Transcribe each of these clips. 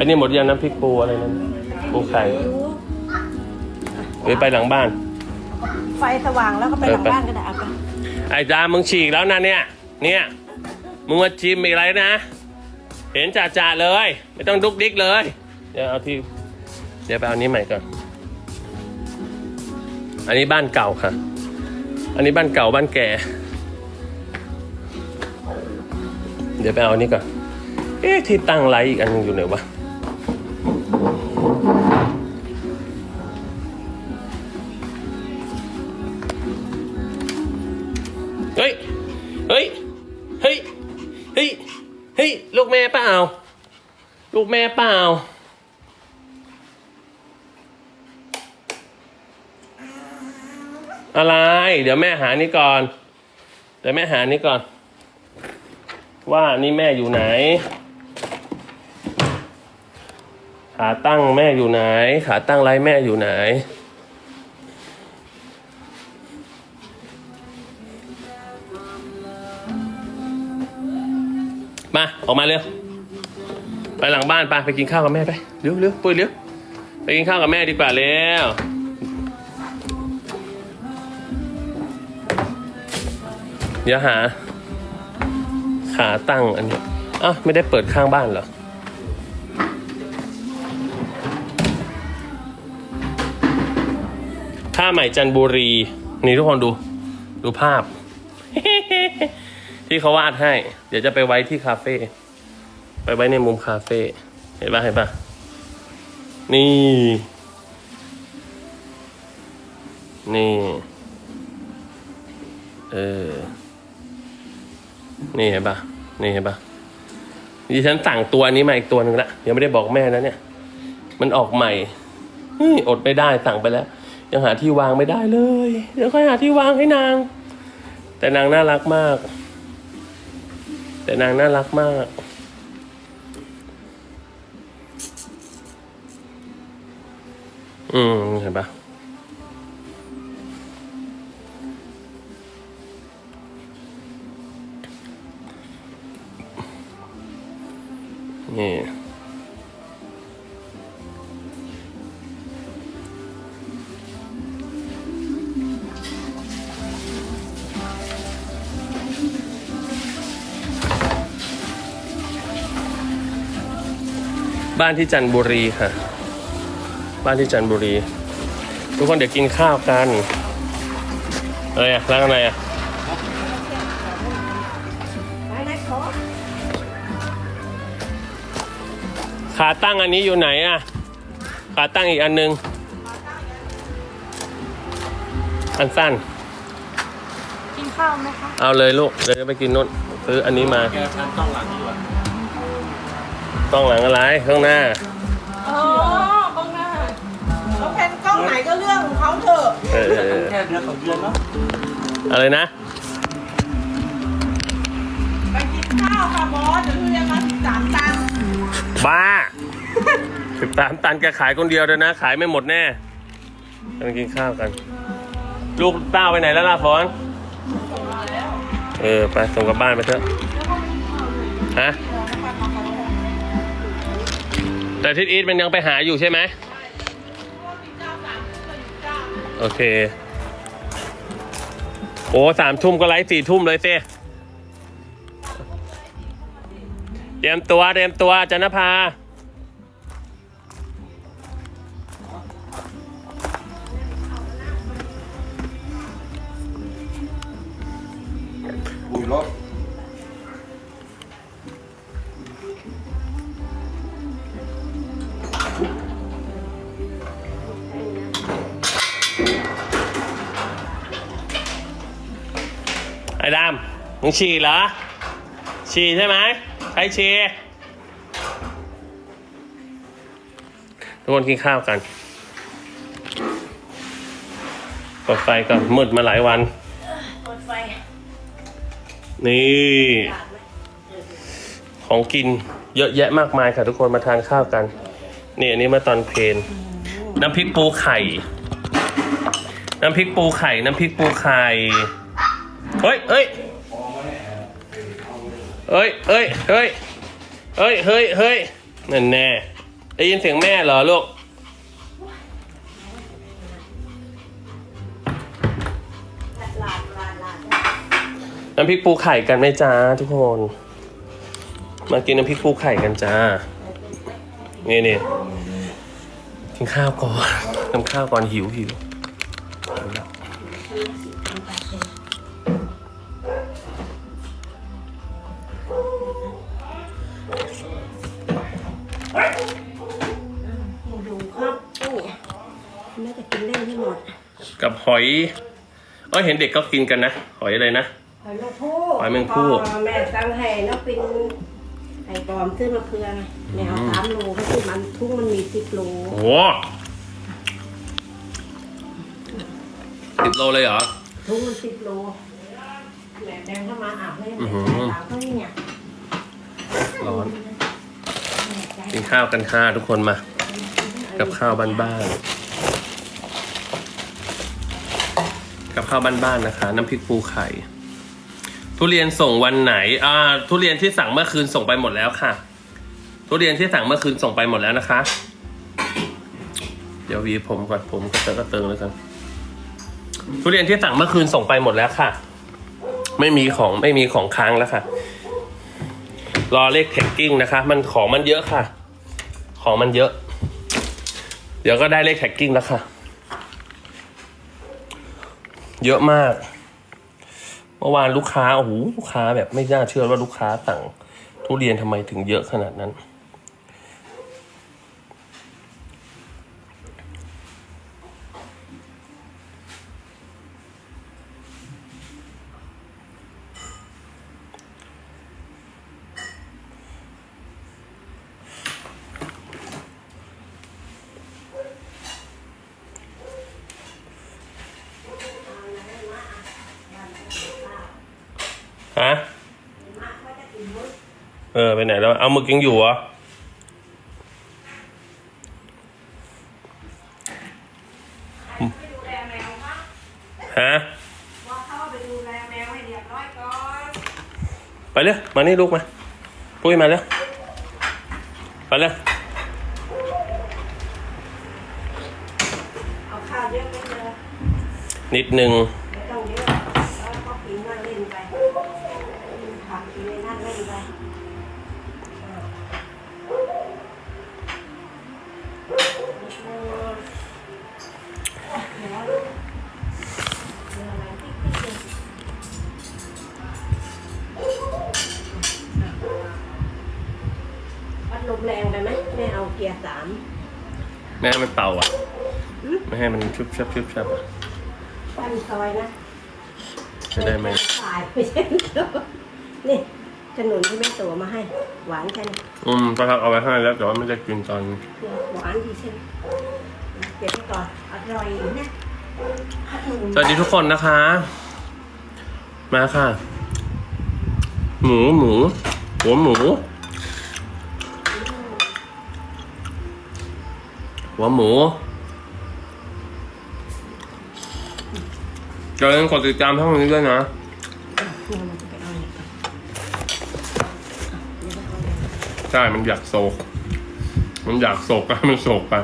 อันนี้หมดยังน้ำพริกปูอะไรนั่นปูไข่หรือไปหลังบ้าน ไฟสว่างแล้วก็ไปหลังเออไปบ้านก็ได้เอาไปไอ้ดามึงฉีกแล้วนะเนี่ย เนี่ยมึงมาชิมอีกอะไรนะ เห็นจ่าจ่าๆเลย ไม่ต้องดุกดิกเลย เดี๋ยวเอาที่ เดี๋ยวไปเอานี้ใหม่ก่อน อันนี้บ้านเก่าค่ะ อันนี้บ้านเก่าบ้านแก่ เดี๋ยวไปเอาอันนี้ก่อน เอ๊ะที่ตั้งไลท์อีกอันหนึงอยู่ไหนวะ ลูกแม่เปล่า ลูกแม่เปล่า อะไร เดี๋ยวแม่หานี่ก่อน เดี๋ยวแม่หานี่ก่อน ว่านี่แม่อยู่ไหน ขาตั้งแม่อยู่ไหน ขาตั้งไรแม่อยู่ไหน ออกมาเร็ว ไปหลังบ้านไปไปกินข้าวกับแม่ไป เร็วเร็วปุ้ยเร็ว ไปกินข้าวกับแม่ดีกว่าเร็วเดี๋ยวหา ขาตั้งอันนี้อ้าวไม่ได้เปิดข้างบ้านเหรอท่าใหม่จันบุรี นี่ทุกคนดู ดูภาพ ที่เขาวาดให้ เดี๋ยวจะไปไว้ที่คาเฟ่ ไปไว้ในมุมคาเฟ่เห็นปะเห็นปะนี่ นี่ เออ นี่เห็นปะนี่เห็นปะดิฉันสั่งตัวนี้มาอีกตัวหนึ่งละยังไม่ได้บอกแม่นะเนี่ย มันออกใหม่อดไม่ได้สั่งไปแล้ว ยังหาที่วางไม่ได้เลย เดี๋ยวค่อยหาที่วางให้นาง แต่นางน่ารักมาก แต่นางน่ารักมาก อืมเห็นปะนี่บ้านที่จันทบุรีค่ะ บ้านที่จันทบุรี ทุกคนเดี๋ยวกินข้าวกันอะไรอะร้านอะไรอะไปไหนขอขาตั้งอันนี้อยู่ไหนอะขาตั้งอีกอันนึง อันสั้น กินข้าวไหมคะ เอาเลยลูกเดี๋ยวจะไปกินนู่นซื้ออันนี้มาแกทันต้องหลังดีกว่าต้องหลังอะไรข้างหน้า ของเขาเถอะเออเออแค่เดือนสองเดือนเนาะอะไรนะ ไปกินข้าวค่ะบอสเดี๋ยวทุเรียนมาสิบสามตันบ้า สิบสามตันแกขายคนเดียวเลยนะ ขายไม่หมดแน่ไปกินข้าวกัน ลูกเต้าไปไหนแล้วล่ะฟอน เออ ไปส่งกลับบ้านไปเถอะ ฮะ แต่ทิศอีทมันยังไปหาอยู่ใช่ไหม โอเค โอ้สามทุ่มก็ไลฟ์สี่ทุ่มเลยเซ่เตรียมตัวเตรียมตัวจันนภาำมึงฉี่เหรอ ฉี่ใช่ไหมใครฉี่ทุกคนกินข้าวกันเปิดไฟก่อนมืดมาหลายวันเปิดไฟ นี่ ของกินเยอะแยะมากมายค่ะทุกคนมาทานข้าวกัน นี่อันนี้มาตอนเพลน น้ำพริกปูไข่ น้ำพริกปูไข่ น้ำพริกปูไข่ เฮ้ยเฮ้ย เฮ้ยเฮ้ยเฮ้ยเฮ้ยเฮ้ยเฮ้ยนั่นแน่ได้ยินเสียงแม่เหรอลูกน้ำพริกปูไข่กันไหมจ้าทุกคน มากินน้ำพริกปูไข่กันจ้านี่นี่กินข้าวก่อนน้ำข้าวก่อนหิวหิว แม่จะกินเล่นให้หมดกับหอยเอ้ยเห็นเด็กก็กินกันนะ หอยอะไรนะ หอยแมงผู้หอยแมงผู้พ่อแม่สั่งให้น้องเป็นไข่ปลอมซื้อมาเพื่อไงแม่เอาสามโลก็คือมันทุ่งมันมีสิบโลโอ้โหสิบโลเลยเหรอ ทุ่งมันสิบโลแม่แดงเข้ามาอาบให้อื้แม่อหือสาวเขาเนี่ยร้อนแม่ใจกินข้าวกันค่ะทุกคนมา กับข้าวบ้านๆ กับข้าวบ้านๆนะคะ น้ำพริกปูไข่ ทุเรียนส่งวันไหนอ่าทุเรียนที่สั่งเมื่อคืนส่งไปหมดแล้วค่ะ ทุเรียนที่สั่งเมื่อคืนส่งไปหมดแล้วนะคะ เดี๋ยววีผมก่อนผมก็เติงก็เติงแล้วกันทุเรียนที่สั่งเมื่อคืนส่งไปหมดแล้วค่ะ ไม่มีของไม่มีของค้างแล้วค่ะ รอเลขแท็กกิ้งนะคะ มันของมันเยอะค่ะ ของมันเยอะ เดี๋ยวก็ได้เลขแท็กกิ้งแล้วค่ะ เยอะมาก เมื่อวานลูกค้าโอ้โหลูกค้าแบบไม่น่าเชื่อว่าลูกค้าสั่งทุเรียนทำไมถึงเยอะขนาดนั้น ไปไหนแล้วเอาหมึกยังอยู่เหรอไปดูแลแมวครับฮะว่าเข้าไปดูแลแมวให้เรียบร้อยก่อนไปเร็วมานี่ลูกมาปุ้ยมาเร็วไปเร็วเอาข้าวเยอะไปเลยนิดนึง ชุบชับชุบชับอะปั้นซอยนะจะได้ไหมสายไม่ใช่ตัวนี่ขนุนที่แม่ตัวมาให้ หวานแค่นี้อืมก็ทักเอาไว้ให้แล้วแต่ว่าไม่ได้กินตอนหวานดีใช่ไหมเก็บไว้ก่อนอร่อยนะขนุนสวัสดีทุกคนนะคะ มาค่ะ หมูหมูหัวหมู หัวหมู อย่าลืมกดติดตามช่องนี้ด้วยนะเนี่ยมันจะไปเอยก่อนเดี๋ยนะใช่ มันอยากโศก มันอยากโศกก็มันโศกไป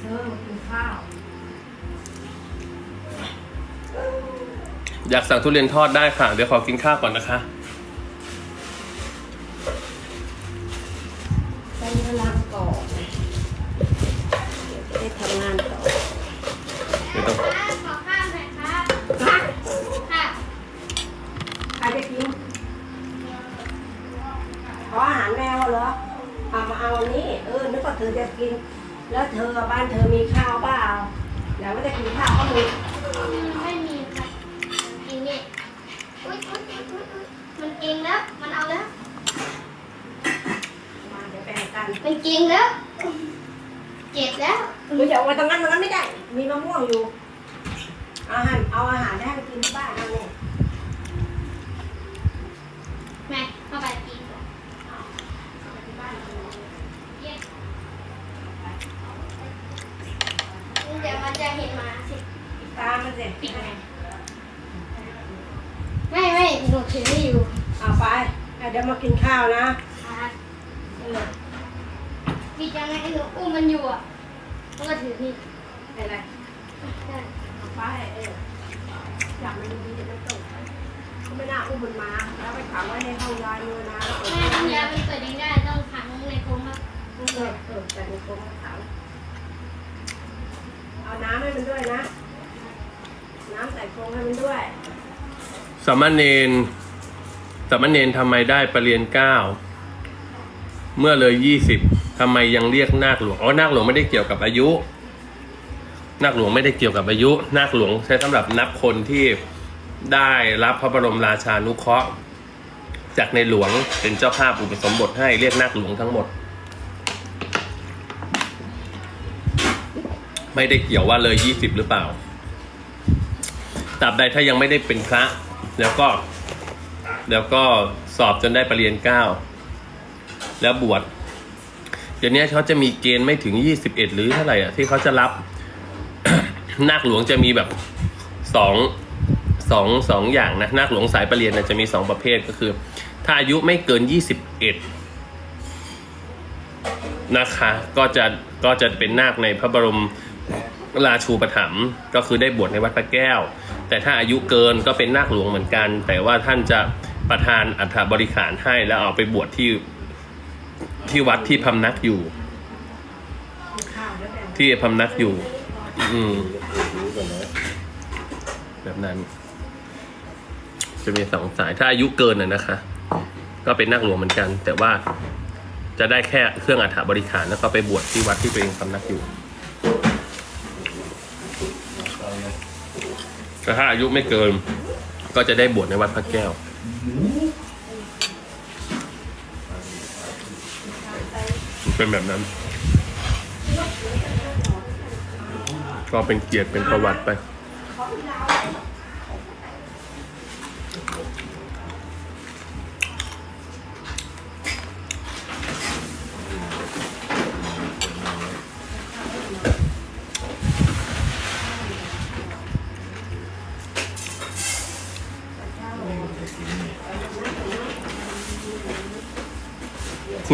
เธอกินข้าวอยากสั่งทุเรียนทอดได้ค่ะ เดี๋ยวขอกินข้าวก่อนนะคะ กิน แล้วเธอบ้านเธอมีข้าวเปล่าแล้วไม่ได้กินข้าวก็มีไม่มีครับมันกินนี่อุ๊ยอุ๊ยอุ๊ยอุ๊ยอุ๊ยมันกินแล้ว มันเอาแล้ว มาเดี๋ยวแบ่งกันมันกินแล้ว เจ็บแล้วหรือจะเอาไว้ตรงนั้นตรงนั้นไม่ได้ มีมะม่วงอยู่เอาอาหารเอาอาหารให้มันกินที่บ้านเอาเนี่ย แม่เข้าไปกินก่อนเอาเข้าไปที่บ้านเย็นเดี๋ยวมัน จะเห็นหมาสิตามันเสร็จปิดไงไม่ไม่หนูถือไม่อยู่เอาไปอะเดี๋ยวมากินข้าวนะครับเออมียังไงหนูอุ้มมันอยู่อะมันก็ถือนี่อะไรได้เอาไปเออจับมันดีๆจะได้ตกก็ไม่น่าอุ้มมันมา แล้วไปขังไว้ในห้องยายเลยนะแล้วเปิดแม่น้ำทำเนี่ยยามันเปิดเองได้ต้องขังในกรงครับเออเออแต่ในกรงขัง เอาน้ำให้มันด้วยนะ น้ำใส่กรงให้มันด้วย สามเณรสามเณรทำไมได้ประเรียนเก้าเมื่อเลยยี่สิบทำไมยังเรียกนาคหลวงอ๋อนาคหลวงไม่ได้เกี่ยวกับอายุ นาคหลวงไม่ได้เกี่ยวกับอายุ นาคหลวงใช้สำหรับนับคนที่ได้รับพระบรมราชานุเคราะห์ จากในหลวงเป็นเจ้าภาพอุปสมบทให้เรียกนาคหลวงทั้งหมด ไม่ได้เกี่ยวว่าเลยยี่สิบหรือเปล่าตราบใดถ้ายังไม่ได้เป็นพระ แล้วก็ แล้วก็สอบจนได้ปรริญญาเก้าแล้วบวชเดี๋ยวนี้เขาจะมีเกณฑ์ไม่ถึงยี่สิบเอ็ดหรือเท่าไหร่อะที่เขาจะรับ นาคหลวงจะมีแบบสองสองสองอย่างนะนาคหลวงสายปรริญญาจะมีสองประเภทก็คือ ถ้าอายุไม่เกินยี่สิบเอ็ดนะคะ ก็จะก็จะเป็นนาคในพระบรม ราชูปถัมภ์ก็คือได้บวชในวัดพระแก้ว แต่ถ้าอายุเกินก็เป็นนาคหลวงเหมือนกัน แต่ว่าท่านจะประทานอัฐบริขารให้แล้วเอาไปบวชที่ที่วัดที่พำนักอยู่ ที่พำนักอยู่ อืมแบบนั้น จะมีสองสายถ้าอายุเกินน่ะนะคะ ก็เป็นนักหลวงเหมือนกัน แต่ว่าจะได้แค่เครื่องอัฐบริขารแล้วก็ไปบวชที่วัดที่ตัวเองพำนักอยู่ แต่ถ้าอายุไม่เกิน ก็จะได้บวชในวัดพระแก้ว เป็นแบบนั้น ก็เป็นเกียรติเป็นประวัติไป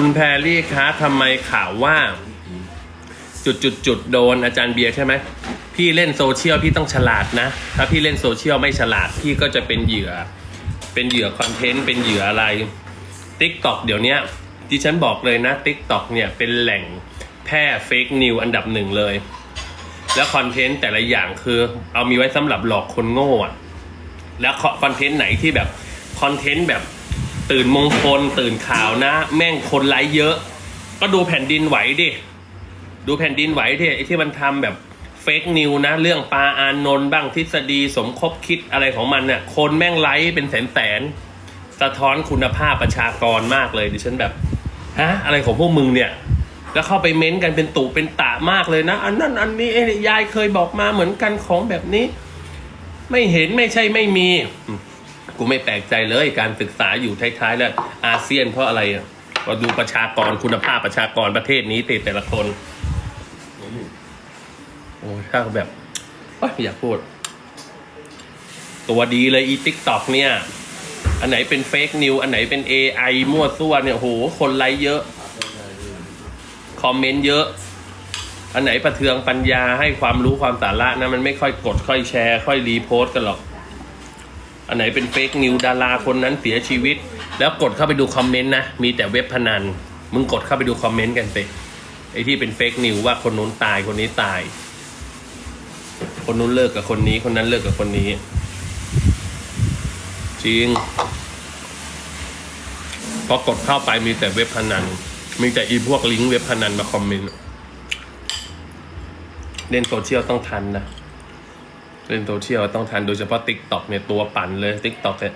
คุณแพรรี่คะทำไมข่าวว่า จุดจุดจุดโดนอาจารย์เบียร์ใช่ไหมพี่เล่นโซเชียลพี่ต้องฉลาดนะ ถ้าพี่เล่นโซเชียลไม่ฉลาดพี่ก็จะเป็นเหยื่อ เป็นเหยื่อคอนเทนต์เป็นเหยื่ออะไร t ิ k t o k เดี๋ยวนี้ที่ฉันบอกเลยนะ t ิ k t o k เนี่ยเป็นแหล่งแพร่เฟกนิวอันดับหนึ่งเลย แล้วคอนเทนต์แต่ละอย่างคือ เอามีไว้สำหรับหลอกคนโง่อะแล้วคอนเทนต์ไหนที่แบบคอนเทนต์แบบ ตื่นมงคล ตื่นข่าวนะ แม่งคนไลค์เยอะ ก็ดูแผ่นดินไหวดิ ดูแผ่นดินไหวที่ไอ้ที่มันทำแบบเฟกนิวนะ เรื่องปาอานนท์บ้างทฤษฎีสมคบคิดอะไรของมันเนี่ยคนแม่งไลค์เป็นแสนแสนสะท้อนคุณภาพประชากรมากเลยดิฉันแบบฮะอะไรของพวกมึงเนี่ยแล้วเข้าไปเม้นต์กันเป็นตุเป็นตะมากเลยนะ อันนั้นอันนี้ยายเคยบอกมาเหมือนกันของแบบนี้ ไม่เห็นไม่ใช่ไม่มี กูไม่แปลกใจเลยการศึกษาอยู่ท้ายๆ แล้วอาเซียนเพราะอะไรอะก็ดูประชากรคุณภาพประชากรประเทศนี้แต่แต่ละคนโอ้ถ้าแบบอยไม่อยากพูด ตัวดีเลยอีทิกตอกเนี่ย อันไหนเป็นเฟกนิวอันไหนเป็น AI มั่วซั่วเนี่ยโห คนไลค์เยอะ คอมเมนต์เยอะ อันไหนประเทืองปัญญาให้ความรู้ความสาระนะ มันไม่ค่อยกดค่อยแชร์ ค่อยรีโพสต์กันหรอก อันไหนเป็นเฟกนิวดาราคนนั้นเสียชีวิต แล้วกดเข้าไปดูคอมเมนต์นะมีแต่เว็บพนัน มึงกดเข้าไปดูคอมเมนต์กันสิไอที่เป็นเฟกนิวว่าคนนู้นตายคนนี้ตาย คนนู้นเลิกกับคนนี้ คนนั้นเลิกกับคนนี้ จริงพอกดเข้าไปมีแต่เว็บพนัน มีแต่อีพวกลิงก์เว็บพนันมาคอมเมนต์ เล่นโซเชียลต้องทันนะ เล่นโซเชียลต้องทันโดยเฉพาะ t ิ k t o k เนี่ยตัวปั่นเลย t ิ k t o k เนี่ย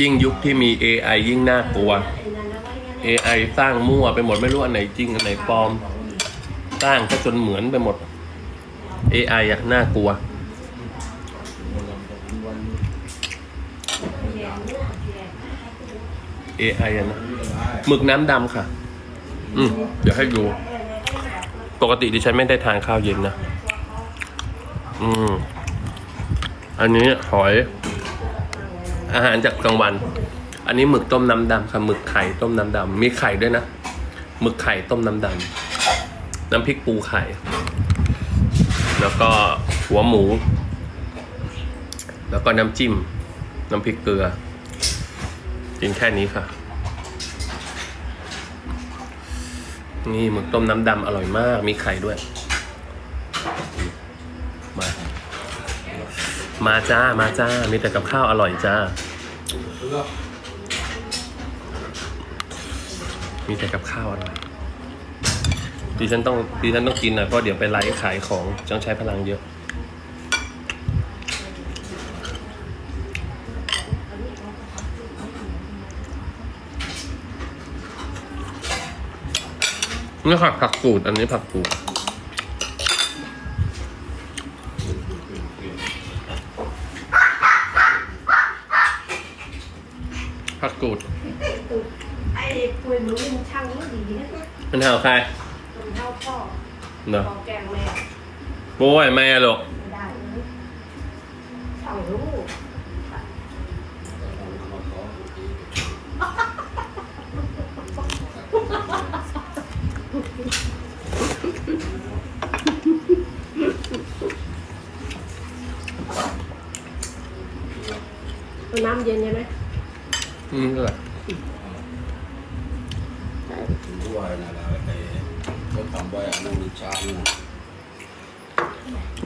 ยิ่งยุคที่มี AI ยิ่งน่ากลัวเอไว้งั้นเนี่ย AI สร้างมั่วไปหมดไม่รู้อันไหนจริง อันไหนปลอม สร้างก็จนเหมือนไปหมด AI อะน่ากลัว AI อะนะหมึกน้ำดำค่ะ อืมเดี๋ยวให้ดู ปกติดิฉันไม่ได้ทานข้าวเย็นนะ อืม อันนี้หอย อาหารจากกลางวัน อันนี้หมึกต้มน้ำดำค่ะหมึกไข่ต้มน้ำดำมีไข่ด้วยนะหมึกไข่ต้มน้ำดำน้ำพริกปูไข่ แล้วก็หัวหมู แล้วก็น้ำจิ้ม น้ำพริกเกลือ กินแค่นี้ค่ะ นี่หมึกต้มน้ำดำอร่อยมาก มีไข่ด้วย มา มาจ้า มาจ้า มีแต่กับข้าวอร่อยจ้า มีแต่กับข้าวอร่อยดิฉันต้องดิฉันต้องกินหน่อยเพราะเดี๋ยวไปไลฟ์ขายของต้องใช้พลังเยอะ นี่ค่ะผักกูด อันนี้ผักกูด ผักกูด ไอ้ปุยหนูมันช่างมันดีนะมันเห่าใครมันเท่าพ่อเนาะพ่อแกงแม่โอ้ยแม่หรอก ไม่ได้เลยช่างรู้ เอาน้ำเย็นใช่ไหม อืมก็แหละ ด้วยนะแล้วไอ้ก็ทำไว้อนุชาตินะ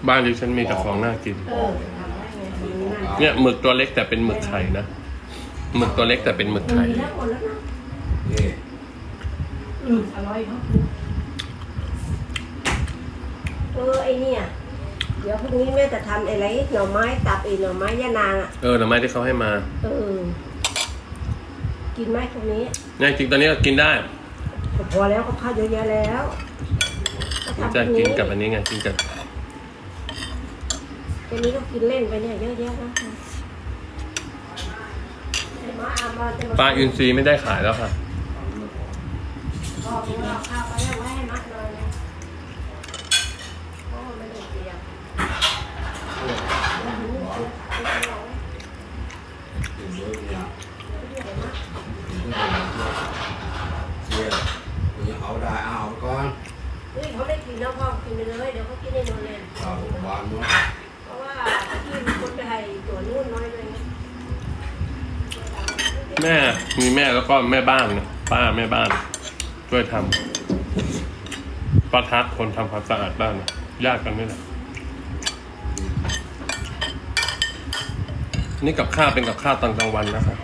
บ้านดิฉันมีแต่ของน่ากิน เออทำได้ไงมันนั่นเนี่ยหมึกตัวเล็กแต่เป็นหมึกไข่นะหมึกตัวเล็กแต่เป็นหมึกไข่มีแล้วหมดแล้วนะนี่อืมอร่อยครับเออไอเนี่ย เดี๋ยวพรุ่งนี้แม่จะทำอะไรหน่อไม้ตับไอหน่อไม้ยะนางอะ เออหน่อไม้ที่เขาให้มา เออ กินไหมพรุ่งนี้เนี่ยจริงตอนนี้ก็กินได้ พอแล้วก็ข้าวเยอะแยะแล้วผมจะกินกับอันนี้ไงกินกับทีนี้ก็กินเล่นไปเนี่ยเยอะแยะนะไอ้มาเอามาจะมปลาอินทรีไม่ได้ขายแล้วค่ะ เอาได้เอาก่อนเฮ้ยเขาได้กินแล้วพ่อกินไปเลยเดี๋ยวเขากินในโรงเรียนเอาวางนู้นเพราะว่าที่มีคนไปให้ตัวนู่นน้อยเลยนะแม่มีแม่แล้วก็แม่บ้านเนี่ยป้าแม่บ้าน ช่วยทำป้าทักคนทำความสะอาดบ้านเนี่ยญาติกันนี่แหละนี่กับข้าวเป็นกับข้าวตอนกลางวันนะครับ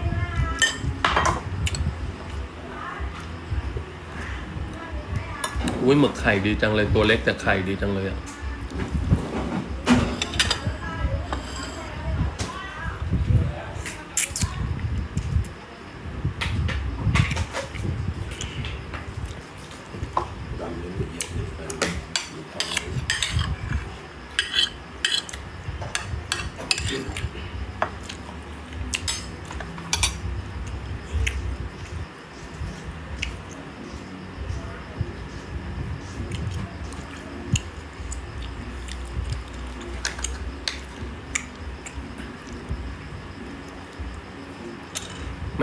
อุ้ยหมึกไข่ดีจังเลยตัวเล็กแต่ไข่ดีจังเลยอะ ดำเป็นละเอียดนี่เป็นมีทอง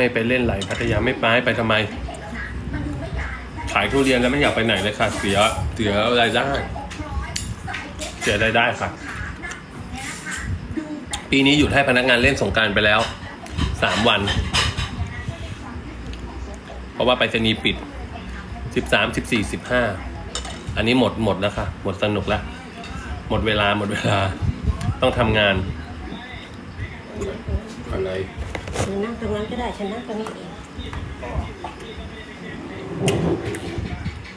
ไม่ไปเล่นไหลพัทยาไม่ไปไปทำไม ขายทุเรียนแล้วไม่อยากไปไหนเลยค่ะ เสียเสียรายได้เสียรายได้ค่ะ ปีนี้หยุดให้พนักงานเล่นสงการไปแล้วสามวัน เพราะว่าไปรษณีย์ปิดสิบสามสิบสี่สิบห้าอันนี้หมดหมดแล้วค่ะ หมดสนุกแล้ว หมดเวลาหมดเวลาต้องทำงาน ฉันนั่งตรงนี้เอง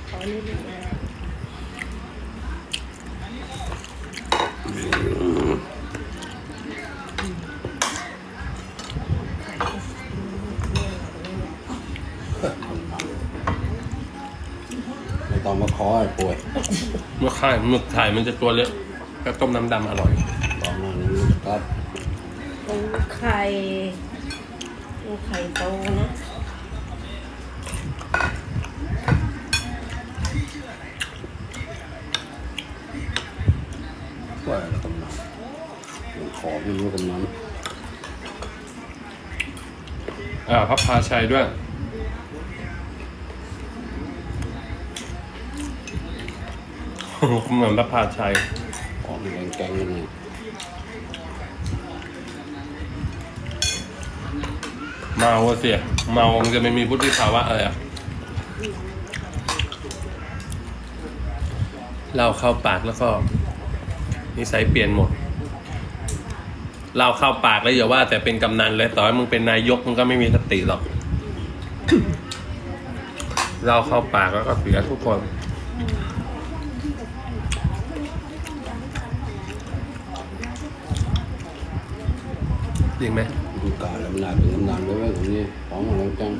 ขอนิดนึงนะไม่ต้องมาขอให้ป่วยเมื่อข่ายหมึกไข่มันจะตัวเล็กก็ต้มน้ำดำอร่อย ตอนนั้นครับปูไข่ ปูไข่โตนะว่าอะไรกำนันขอไม่รู้กำนันอ่าพระพาชัยด้วย เหมือนพระพาชัย ขอมีแกงแกงๆนี่เมาเสียเมามันจะไม่มีพุทธิภาวะอะไรอะเล้าเข้าปากแล้วก็นิสัยเปลี่ยนหมดเล้าเข้าปากแล้วอย่าว่า แต่เป็นกำนันเลยต่อให้มึงเป็นนายกมึงก็ไม่มีสติหรอกเล้าเข้าปากแล้วก็เสียทุกคนจริงไหมดูกาแล้วมันน่าเป็น ตรงนี้ของ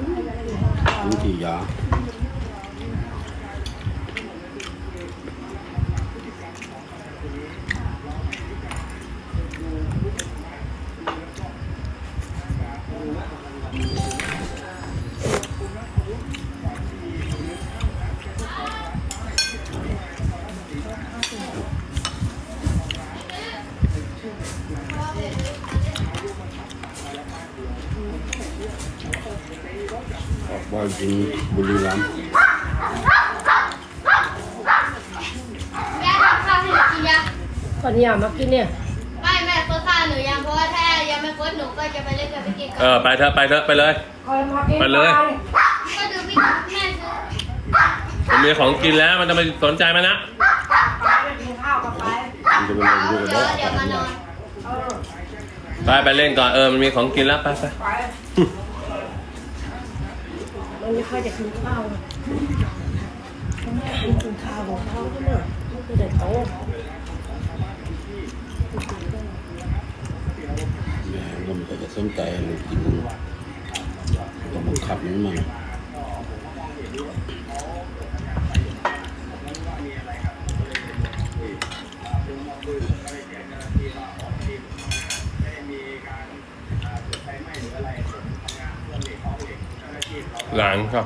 อะไรจังมันกี่ยาออกว่าจริงบุรีรัมย์แม่ทำข้าวให้หนูกินยังก็เนี่ยมากินเนี่ยไม่แม่เฟิร์สข้าวหนูยังเพราะว่าถ้ายังไม่เฟิร์สหนูก็จะไปเล่นกับพี่กิ๊กเออไปเถอะไปเถอะไปเลย คอยมากินไปเลยก่อนก็ดูพี่กิ๊กแม่ซื้อมันมีของกินแล้วมันจะไปสนใจมันนะไปกินข้าวกับไปมันจะเป็นอะไรดูกันเดี๋ยวได้เดี๋ยวมานอน เออไปไปเล่นก่อนเออมันมีของกินแล้วไปไป ไปมันไม่ ค่อยจะกินข้าวเลยมันไม่กินกินข้าวของเขาเนี่ยมันคือเด็กโตแม่ก็ไม่ค่อยจะสนใจเลยกินต้องบังคับมันมันหลา นค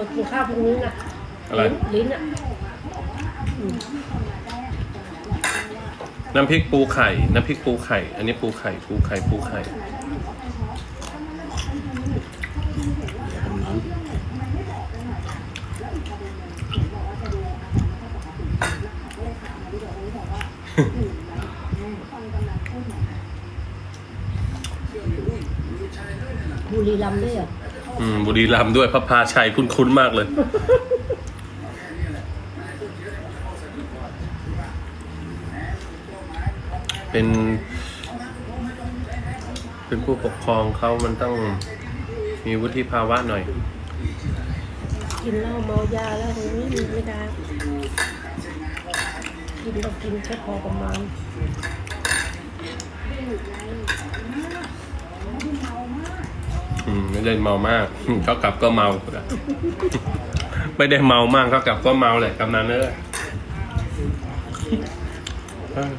อกินข้าวพรุ่งนี้นะอะไร ลิ้นอะน้ำพริกปูไข่ น้ำพริกปูไข่ อันนี้ปูไข่ ปูไข่ ปูไข่ กำนัน บุรีรัมย์ด้วยเหรอ อืม บุ รีรัมย์ด้วยพระพาชัยคุ้นๆมากเลย เป็น เป็นผู้ปกครองเขามันต้องมีวุฒิภาวะหน่อย กินเหล้าเมายาแล้วตรงนี้ไม่ได้กินต้องกินแค่พอประมาณ อืม ไม่ได้เมามากเท่ากับก็เมาไม่ได้เมามากเท่ากับก็เมาแหละกำนันเนอะเออ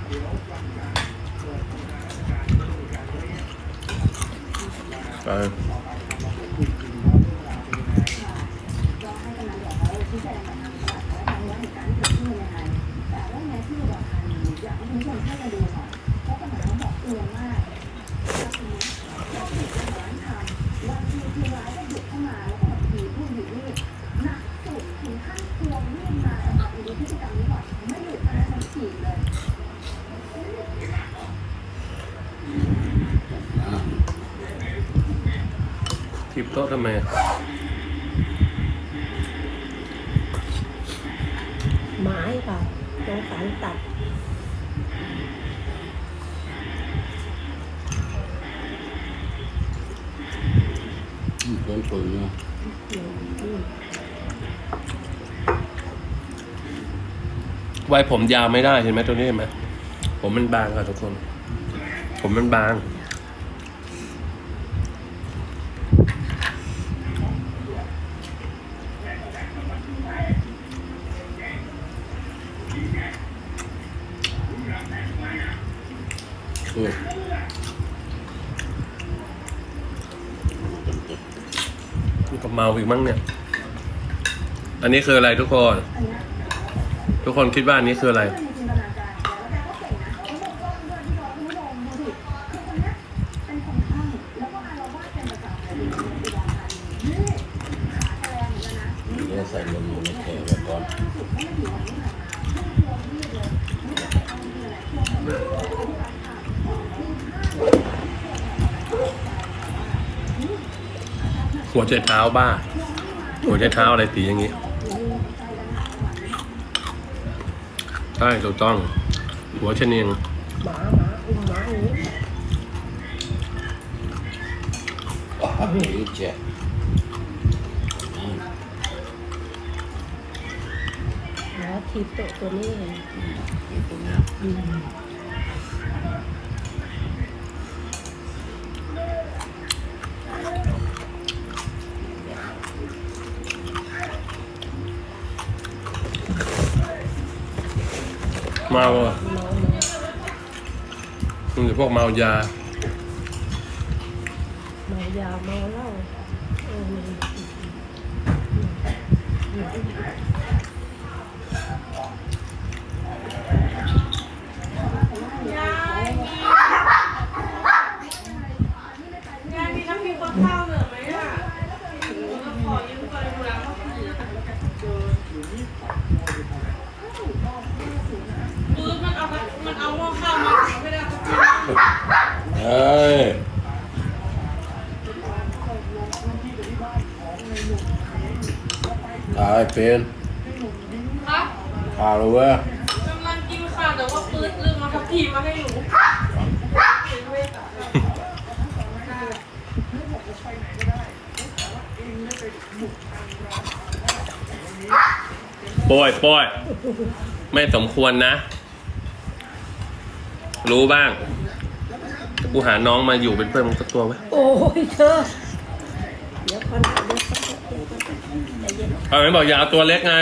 ไปอ่า ทิป โต๊ะทำไมอะไม้เปล่าน้องสันตัดอืมโดนปืนเนาะอไว้ผมยาวไม่ได้เห็นไหมตัวนี้เห็นไหมผมมันบางค่ะทุกคน ผมมันบาง เออ มั้งเนี่ย อันนี้คืออะไรทุกคน ทุกคนคิดว่าอันนี้คืออะไร เดี๋ยวใส่ลงอยู่ในแถวไว้ก่อน หัวใจเท้าบ้า หัวใจเท้าอะไรตีอย่างงี้ใช่ถูกต้อง หัวชะเนียงหมาหมาอุ้มหมาอย่างนี้อ๋อนี่แจ๊ะอ่าแล้วทีบโตะตัวนี้นี่ตรงเนี้ เมาอะมันจะพวกเมายา เมายาเมาเหล้าเออ ยายมีน้ำพริกข้าวข้าวเหลือไหมอะหนูจะขอยืมไปดูแลข้าวผีปื๊ดมันเอามันเอาหม้อข้าวมาไม่ได้เอาข้าว เฮ้ยตายเป็น ครับ ข่าวเลยเว้ย กำลังกินข้าวแต่ว่าปื๊ดลืมมาทับทีมาให้หนู ปอยปอย ไม่สมควรนะ รู้บ้างกูหาน้องมาอยู่เป็นเพื่อนมึงสักตัวไว้โอ้ยเธอเดี๋ยวคนเดี๋ยวคนเดี๋ยวคนใจเย็นเอาไม่บอกอย่าเอาตัวเล็กไง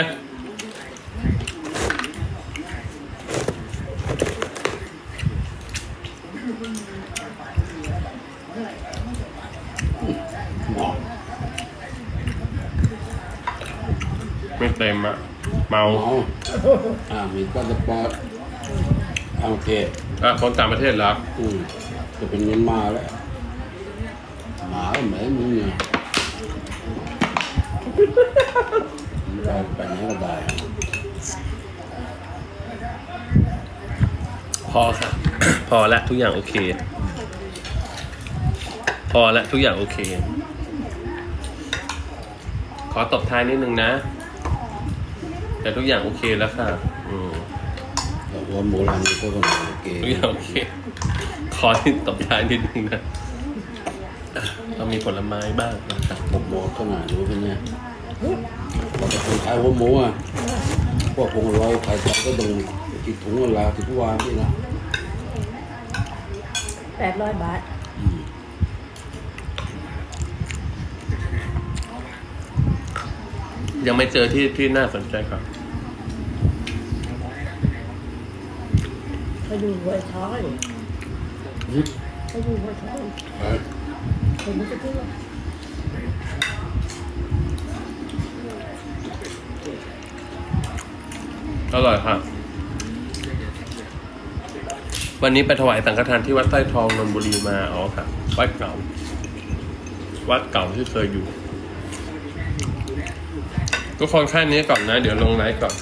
หมอไม่เต็มอะ เมาหมออ่ามีพาสปอร์ตอังเทศอะคนต่างประเทศเหรออืมจะเป็นเงินมาแล้วหมาเหมือนมึงเนี่ยไปไปไหนก็ได้พอค่ะ พอละทุกอย่างโอเค พอละทุกอย่างโอเค ขอตบท้ายนิดนึงนะ แต่ทุกอย่างโอเคแล้วค่ะอืมแต่ว่าโบราณนี่ก็ต้องโอเคทุกอย่างโอเค ขอที่ตบท้ายนิดนึงนะอะเรามีผลไม้บ้างนะครับผมหมอขนาดดูเป็นไงบอกกับคนขายหัวหมูอะพวกพงร้อยขายไทยก็ต้องติดถุงเวลาติดทุกวันนี่นะแปดร้อยบาทอืมยังไม่เจอที่ที่น่าสนใจครับ เขาอยู่หัวช้อนอืมเขาอยู่หัวช้อยเขาไม่จะพูดอร่อยครับวันนี้ไปถวายสังฆทานที่วัดใต้ทองนนบุรีมาอ๋อครับวัดเก่า วัดเก่าที่เคยอยู่ ทุกคนแค่นี้ก่อนนะ เดี๋ยวลงไลฟ์ก่อน